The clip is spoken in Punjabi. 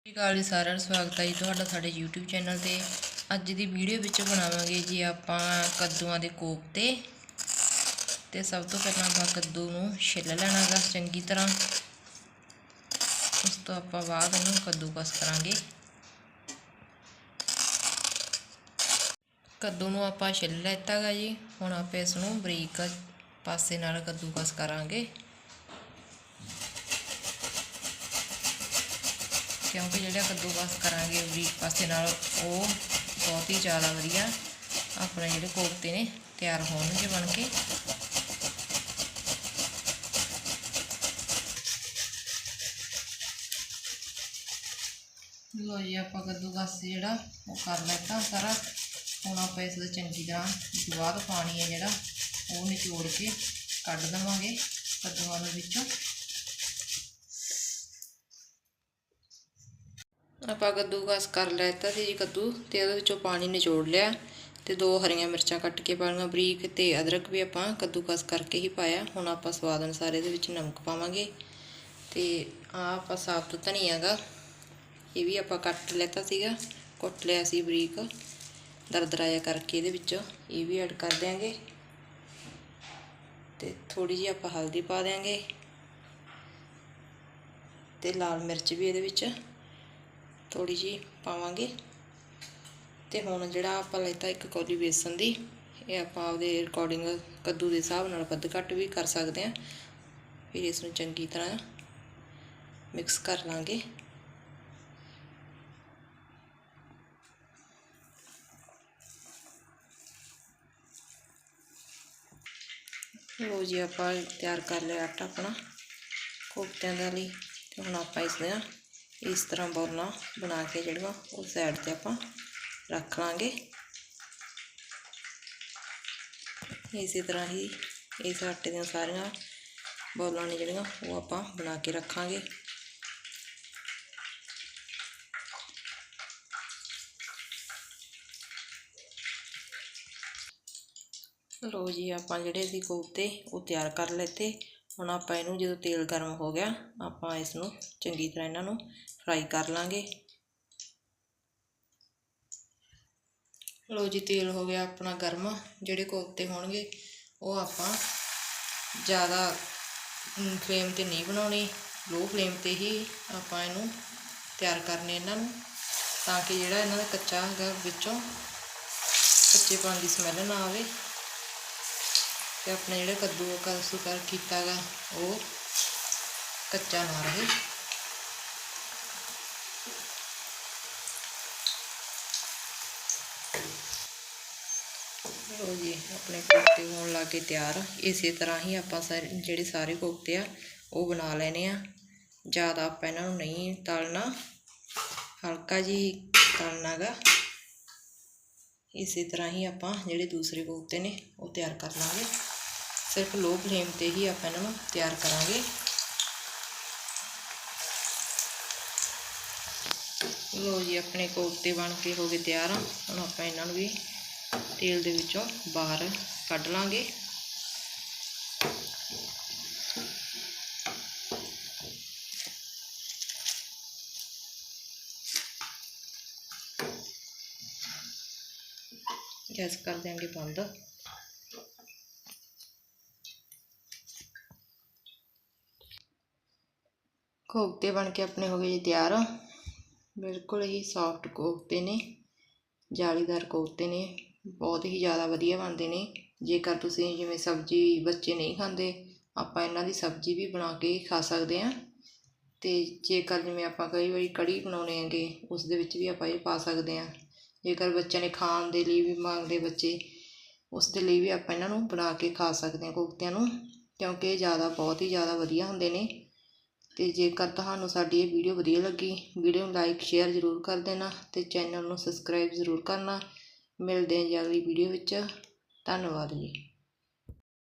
ਸਤਿ ਸ਼੍ਰੀ ਅਕਾਲ ਜੀ ਸਾਰਿਆਂ ਨੂੰ ਸਵਾਗਤ ਹੈ ਜੀ ਤੁਹਾਡਾ ਸਾਡੇ YouTube ਚੈਨਲ ਤੇ। ਅੱਜ ਦੀ ਵੀਡੀਓ ਵਿੱਚ ਬਣਾਵਾਂਗੇ ਜੀ ਆਪਾਂ ਕੱਦੂਆਂ ਦੇ ਕੋਫਤੇ। ਤੇ ਸਭ ਤੋਂ ਪਹਿਲਾਂ ਆਪਾਂ ਕੱਦੂ ਨੂੰ ਛਿੱਲ ਲੈਣਾ ਗਾ ਚੰਗੀ ਤਰ੍ਹਾਂ। ਉਸ ਤੋਂ ਆਪਾਂ ਬਾਅਦ ਇਹਨੂੰ ਕੱਦੂਕਸ ਕਰਾਂਗੇ। ਕੱਦੂ ਨੂੰ ਆਪਾਂ ਛਿੱਲ ਲੈਤਾ ਗਾ ਜੀ। ਹੁਣ ਆਪਾਂ ਇਸ ਨੂੰ ਬਰੀਕ ਪਾਸੇ ਨਾਲ ਕੱਦੂਕਸ ਕਰਾਂਗੇ। ਕਿਉਂਕਿ ਜਿਹੜਾ ਕੱਦੂਕਸ ਕਰਾਂਗੇ ਬਰੀਕ ਪਾਸੇ ਨਾਲ, ਉਹ ਬਹੁਤ ਹੀ ਜ਼ਿਆਦਾ ਵਧੀਆ ਆਪਣੇ ਜਿਹੜੇ ਕੋਫਤੇ ਨੇ ਤਿਆਰ ਹੋਣਗੇ ਬਣ ਕੇ। ਲੋ ਜੀ, ਆਪਾਂ ਕੱਦੂਕਸ ਜਿਹੜਾ ਉਹ ਕਰ ਲੈਤਾ ਸਾਰਾ। ਹੁਣ ਆਪਾਂ ਇਸ ਦਾ ਚੰਗੀ ਤਰ੍ਹਾਂ ਬਾਅਦ ਪਾਣੀ ਹੈ ਜਿਹੜਾ, ਉਹ ਨਿਚੋੜ ਕੇ ਕੱਢ ਦੇਵਾਂਗੇ। ਕੱਦੂਆਂ ਦੇ ਵਿੱਚੋਂ ਆਪਾਂ ਕੱਦੂਕਸ ਕਰ ਲੈਤਾ ਸੀ ਜੀ ਕੱਦੂ ਤੇ ਉਹਦੇ ਵਿੱਚੋਂ ਪਾਣੀ ਨਿਚੋੜ ਲਿਆ ਤੇ ਦੋ ਹਰੀਆਂ ਮਿਰਚਾਂ ਕੱਟ ਕੇ ਪਾਉਣੀਆਂ ਬਰੀਕ ਤੇ ਅਦਰਕ ਵੀ ਆਪਾਂ ਕੱਦੂਕਸ ਕਰਕੇ ਹੀ ਪਾਇਆ। ਹੁਣ ਆਪਾਂ ਸਵਾਦ ਅਨੁਸਾਰ ਇਹਦੇ ਵਿੱਚ ਨਮਕ ਪਾਵਾਂਗੇ ਤੇ ਆ ਆਪਾਂ ਸਾਬਤ ਧਨੀਆ ਗਾ ਇਹ ਵੀ ਆਪਾਂ ਕੱਟ ਲੈਤਾ ਸੀਗਾ, ਕੁੱਟ ਲਿਆ ਸੀ ਬਰੀਕ ਦਰਦਰਾਇਆ ਕਰਕੇ ਇਹਦੇ ਵਿੱਚ ਇਹ ਵੀ ਐਡ ਕਰ ਦਿਆਂਗੇ ਤੇ ਥੋੜੀ ਜਿਹੀ ਆਪਾਂ ਹਲਦੀ ਪਾ ਦਿਆਂਗੇ ਤੇ ਲਾਲ ਮਿਰਚ ਵੀ ਇਹਦੇ ਵਿੱਚ ਥੋੜੀ ਜੀ ਪਾਵਾਂਗੇ। ਤੇ ਹੁਣ ਜਿਹੜਾ ਆਪਾਂ ਲੈਤਾ ਇੱਕ ਕੌਲੀ ਬੇਸਨ ਦੀ, ਇਹ ਆਪਾਂ ਆਪਦੇ ਰਿਕਾਰਡਿੰਗ ਕੱਦੂ ਦੇ ਹਿਸਾਬ ਨਾਲ ਵੱਧ ਘੱਟ ਵੀ ਕਰ ਸਕਦੇ ਹਾਂ। ਫਿਰ ਇਸ ਨੂੰ ਚੰਗੀ ਤਰ੍ਹਾਂ ਮਿਕਸ ਕਰ ਲਾਂਗੇ। ਲੋ ਜੀ, ਆਪਾਂ ਤਿਆਰ ਕਰ ਲਿਆ ਆਟਾ ਆਪਣਾ ਕੋਫਤਿਆਂ ਦੇ ਲਈ। ਤੇ ਹੁਣ ਆਪਾਂ ਇਸ ਦੇ ਇਸ ਤਰ੍ਹਾਂ ਬੋਲਾਂ ਬਣਾ ਕੇ ਜਿਹੜੀਆਂ ਉਹ ਸਾਈਡ ਤੇ ਆਪਾਂ ਰੱਖ ਲਾਂਗੇ। ਇਸੇ ਤਰ੍ਹਾਂ ਹੀ ਇਸ ਆਟੇ ਦੀਆਂ ਸਾਰੀਆਂ ਬੋਲਾਂ ਨੇ ਜਿਹੜੀਆਂ ਉਹ ਆਪਾਂ ਬਣਾ ਕੇ ਰੱਖਾਂਗੇ। ਲੋ ਜੀ, ਆਪਾਂ ਜਿਹੜੇ ਸੀ ਕੋਫਤੇ ਉਹ ਤਿਆਰ ਕਰ ਲੈਤੇ ਹੁਣ ਆਪਾਂ ਇਹਨੂੰ ਜਦੋਂ ਤੇਲ ਗਰਮ ਹੋ ਗਿਆ, ਆਪਾਂ ਇਸ ਨੂੰ ਚੰਗੀ ਤਰ੍ਹਾਂ ਇਹਨਾਂ ਨੂੰ ਫਰਾਈ ਕਰ ਲਾਂਗੇ। ਲੋ ਜੀ, ਤੇਲ ਹੋ ਗਿਆ ਆਪਣਾ ਗਰਮ, ਜਿਹੜੇ ਕੋਫਤੇ ਹੋਣਗੇ, ਉਹ ਆਪਾਂ ਜ਼ਿਆਦਾ ਫਲੇਮ ਤੇ ਨਹੀਂ ਬਣਾਉਣੀ ਲੋ ਫਲੇਮ ਤੇ ਹੀ ਆਪਾਂ ਇਹਨੂੰ ਤਿਆਰ ਕਰਨੇ ਇਹਨਾਂ ਨੂੰ, ਤਾਂ ਕਿ ਜਿਹੜਾ ਇਹਨਾਂ ਦਾ ਕੱਚਾ ਹੈਗਾ ਵਿੱਚੋਂ ਕੱਚੇਪਣ ਦੀ ਸਮੈਲ ਨਾ ਆਵੇ। ਤੇ ਆਪਣੇ ਜਿਹੜੇ ਕੱਦੂ ਕਸੂ ਕਰ ਕੀਤਾ ਗਾ ਉਹ ਕੱਚਾ ਨਾ ਰਹੇ। ਲੋ ਜੀ, ਆਪਣੇ ਕੋਫਤੇ ਹੋਣ ਲੱਗੇ ਤਿਆਰ। ਇਸੇ ਤਰ੍ਹਾਂ ਹੀ ਆਪਾਂ ਸਾਰੇ ਜਿਹੜੇ ਸਾਰੇ ਕੋਫਤੇ ਆ, ਉਹ ਬਣਾ ਲੈਣੇ ਆ। ਜ਼ਿਆਦਾ ਆਪਾਂ ਇਹਨਾਂ ਨੂੰ ਨਹੀਂ ਤਲਣਾ। ਹਲਕਾ ਜੀ ਤਲਣਾ ਗਾ ਇਸੇ ਤਰ੍ਹਾਂ ਹੀ ਆਪਾਂ ਜਿਹੜੇ ਦੂਸਰੇ ਕੋਫਤੇ ਨੇ, ਉਹ ਤਿਆਰ ਕਰ ਲਾਂਗੇ। ਸਿਰਫ ਲੋ ਫਲੇਮ ਤੇ ਹੀ ਆਪਾਂ ਇਹਨਾਂ ਨੂੰ ਤਿਆਰ ਕਰਾਂਗੇ। ਲੋ ਜੀ, ਆਪਣੇ ਕੋਫਤੇ ਬਣ ਕੇ ਹੋ ਗਏ ਤਿਆਰ। ਹੁਣ ਆਪਾਂ ਇਹਨਾਂ ਨੂੰ ਵੀ ਤੇਲ ਦੇ ਵਿੱਚੋਂ ਬਾਹਰ ਕੱਢ ਲਾਂਗੇ। ਗੈਸ ਕਰ ਦਿਆਂਗੇ ਬੰਦ। ਕੋਫਤੇ ਬਣ ਕੇ ਆਪਣੇ ਹੋ ਗਏ ਜੀ ਤਿਆਰ। ਬਿਲਕੁਲ ਹੀ ਸੌਫਟ ਕੋਫਤੇ ਨੇ, ਜਾਲੀਦਾਰ ਕੋਫਤੇ ਨੇ, ਬਹੁਤ ਹੀ ਜ਼ਿਆਦਾ ਵਧੀਆ ਬਣਦੇ ਨੇ। ਜੇਕਰ ਤੁਸੀਂ ਜਿਵੇਂ ਸਬਜ਼ੀ ਬੱਚੇ ਨਹੀਂ ਖਾਂਦੇ, ਆਪਾਂ ਇਹਨਾਂ ਦੀ ਸਬਜ਼ੀ ਵੀ ਬਣਾ ਕੇ ਖਾ ਸਕਦੇ ਹਾਂ। ਤੇ ਜੇਕਰ ਜਿਵੇਂ ਆਪਾਂ ਕਈ ਵਾਰੀ ਕੜੀ ਬਣਾਉਣੇ ਹੈਗੇ, ਉਸ ਦੇ ਵਿੱਚ ਵੀ ਆਪਾਂ ਇਹ ਪਾ ਸਕਦੇ ਹਾਂ। ਜੇਕਰ ਬੱਚਿਆਂ ਨੇ ਖਾਣ ਦੇ ਲਈ ਵੀ ਮੰਗਦੇ ਬੱਚੇ, ਉਸ ਦੇ ਲਈ ਵੀ ਆਪਾਂ ਇਹਨਾਂ ਨੂੰ ਬਣਾ ਕੇ ਖਾ ਸਕਦੇ ਹਾਂ ਕੋਫਤਿਆਂ ਨੂੰ, ਕਿਉਂਕਿ ਇਹ ਜ਼ਿਆਦਾ, ਬਹੁਤ ਹੀ ਜ਼ਿਆਦਾ ਵਧੀਆ ਹੁੰਦੇ ਨੇ। ਤੇ ਜੇਕਰ ਤੁਹਾਨੂੰ ਸਾਡੀ ਇਹ ਵੀਡੀਓ ਵਧੀਆ ਲੱਗੀ, ਵੀਡੀਓ ਨੂੰ ਲਾਈਕ ਸ਼ੇਅਰ ਜ਼ਰੂਰ ਕਰ ਦੇਣਾ ਤੇ ਚੈਨਲ ਨੂੰ ਸਬਸਕ੍ਰਾਈਬ ਜ਼ਰੂਰ ਕਰਨਾ। ਮਿਲਦੇ ਹਾਂ ਜੀ ਅਗਲੀ ਵੀਡੀਓ ਵਿੱਚ। ਧੰਨਵਾਦ ਜੀ।